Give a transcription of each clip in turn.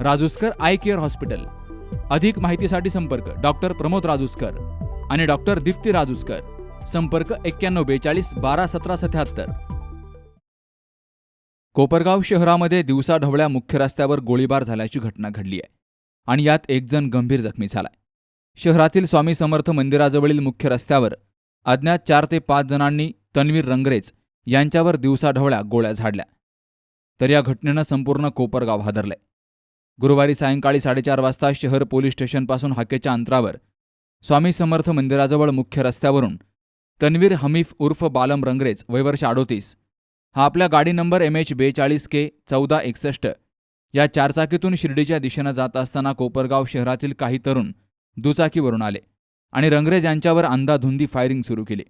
Rajuskar eye care hospital. अधिक माहितीसाठी संपर्क डॉक्टर प्रमोद राजूस्कर आणि डॉक्टर दीप्ती राजूस्कर. संपर्क एक्क्याण्णव बेचाळीस बारा सतरा सत्याहत्तर. कोपरगाव शहरामध्ये दिवसाढवळ्या मुख्य रस्त्यावर गोळीबार झाल्याची घटना घडली आहे आणि यात एकजण गंभीर जखमी झालाय. शहरातील स्वामी समर्थ मंदिराजवळील मुख्य रस्त्यावर अज्ञात चार ते पाच जणांनी तन्वीर रंगरेज यांच्यावर दिवसाढवळ्या गोळ्या झाडल्या. तर या घटनेनं संपूर्ण कोपरगाव हादरलंय. गुरुवारी सायंकाळी साडेचार वाजता शहर पोलीस स्टेशनपासून हाकेच्या अंतरावर स्वामी समर्थ मंदिराजवळ मुख्य रस्त्यावरून तन्वीर हमीफ उर्फ बालम रंगरेज वयवर्ष अडोतीस. हा आपल्या गाडी नंबर एम एच बेचाळीस के चौदा एकसष्ट या चारचाकीतून शिर्डीच्या दिशेनं जात असताना कोपरगाव शहरातील काही तरुण दुचाकीवरून आले आणि रंगरेज यांच्यावर अंधाधुंदी फायरिंग सुरू केली.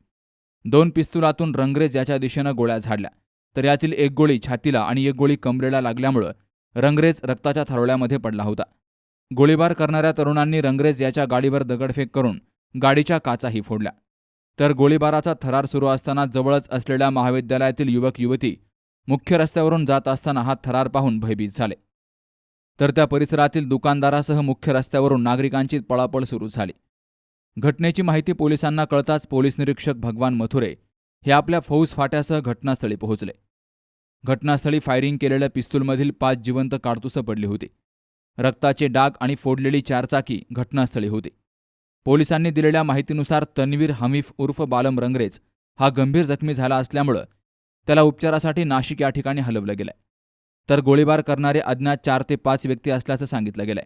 दोन पिस्तुलातून रंगरेज याच्या दिशेनं गोळ्या झाडल्या तर यातील एक गोळी छातीला आणि एक गोळी कमरेला लागल्यामुळं रंगरेज रक्ताच्या थारोळ्यामध्ये पडला होता. गोळीबार करणाऱ्या तरुणांनी रंगरेज याच्या गाडीवर दगडफेक करून गाडीच्या काचाही फोडल्या. तर गोळीबाराचा थरार सुरू असताना जवळच असलेल्या महाविद्यालयातील युवक युवती मुख्य रस्त्यावरून जात असताना हा थरार पाहून भयभीत झाले. तर त्या परिसरातील दुकानदारासह मुख्य रस्त्यावरून नागरिकांची पळापळ सुरू झाली. घटनेची माहिती पोलिसांना कळताच पोलीस निरीक्षक भगवान मथुरे हे आपल्या फौज फाट्यासह घटनास्थळी पोहोचले. घटनास्थळी फायरिंग केलेल्या पिस्तूलमधील पाच जिवंत काडतुसं पडली होती. रक्ताचे डाग आणि फोडलेली चारचाकी घटनास्थळी होती. पोलिसांनी दिलेल्या माहितीनुसार तन्वीर हमीफ उर्फ बालम रंगरेज हा गंभीर जखमी झाला असल्यामुळं त्याला उपचारासाठी नाशिक या ठिकाणी हलवलं गेलंय. तर गोळीबार करणारे अज्ञात चार ते पाच व्यक्ती असल्याचं सांगितलं गेलंय.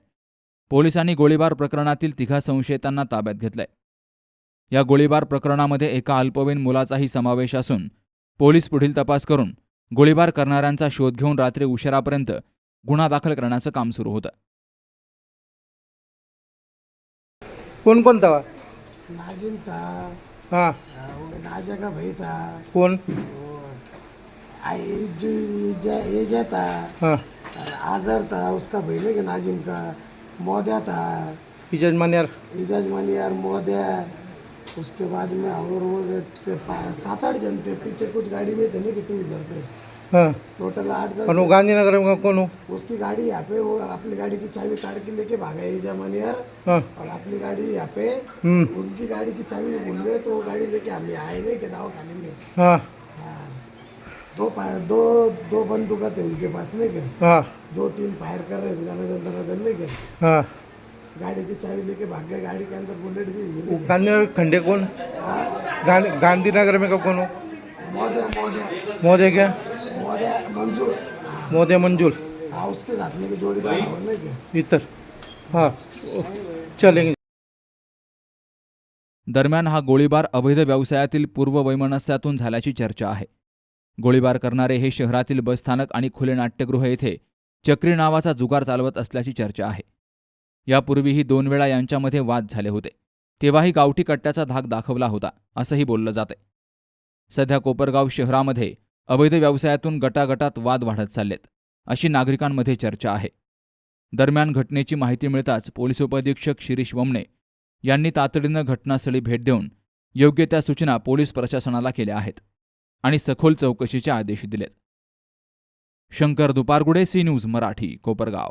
पोलिसांनी गोळीबार प्रकरणातील तिघा संशयितांना ताब्यात घेतलंय. या गोळीबार प्रकरणामध्ये एका अल्पवयीन मुलाचाही समावेश असून पोलीस पुढील तपास करून गोळीबार करणाऱ्यांचा शोध घेऊन रात्री उशिरापर्यंत गुन्हा दाखल करण्याचं काम सुरू होतं. कौन कौन था नाजिम था हाँ. वो नाजा का भाई था कौन वो आई जो एजा एजा था हाँ. आजर था उसका भाई नहीं कि नाजिम का मोदिया था इजाज मानियार इजाज मानियार मोदिया. उसके बाद में और वो सात आठ जन थे। पीछे कुछ गाड़ी में थे नहीं कि टू व्हीलर पे। हाँ। टोटल आठ और वो जन। गांधीनगर में कौन हो? उसकी गाड़ी यहाँ पे वो अपनी गाड़ी की चाबी काट के लेके भागा इजा मानियार हाँ। और अपनी गाड़ी यहाँ पे हम्म। उनकी गाड़ी की चाबी भूल गए तो वो गाड़ी लेके हम आए नहीं के दावा खाने में। हाँ। हाँ। दो दो दो बंदूका थे उनके पास नहीं के हाँ। दो तीन फायर कर रहे थे दनादन दनादन नहीं के हाँ। गाड़ी की चाबी लेके भाग गए गाड़ी के अंदर बुलेट भी वो गांधीनगर खंडे कौन गांधी गांधीनगर में का कौन हो? मोदे मोदे. मोदे क्या? मोदे मंजूर. मोदे मंजूर हाँ उसके साथ में के जोड़ीदार और नहीं के इतर. हाँ. चलेंगे. दरम्यान हा गोळीबार अवैध व्यवसायातील पूर्व वैमनस्यातून झाल्याची चर्चा आहे. गोळीबार करणारे हे शहरातील बसस्थानक आणि खुले नाट्यगृह येथे चक्री नावाचा जुगार चालवत असल्याची चर्चा आहे. यापूर्वीही दोन वेळा यांच्यामध्ये वाद झाले होते. तेव्हाही गावठी कट्ट्याचा धाक दाखवला होता असंही बोललं जाते सध्या कोपरगाव शहरामध्ये अवैध व्यवसायातून गटागटात वाद वाढत चाललेत अशी नागरिकांमध्ये चर्चा आहे. दरम्यान घटनेची माहिती मिळताच पोलीस उपअधीक्षक शिरीष वमणे यांनी तातडीनं घटनास्थळी भेट देऊन योग्य त्या सूचना पोलीस प्रशासनाला केल्या आहेत आणि सखोल चौकशीचे आदेश दिलेत. Shankar Dupargude C news Marathi Kopargaon.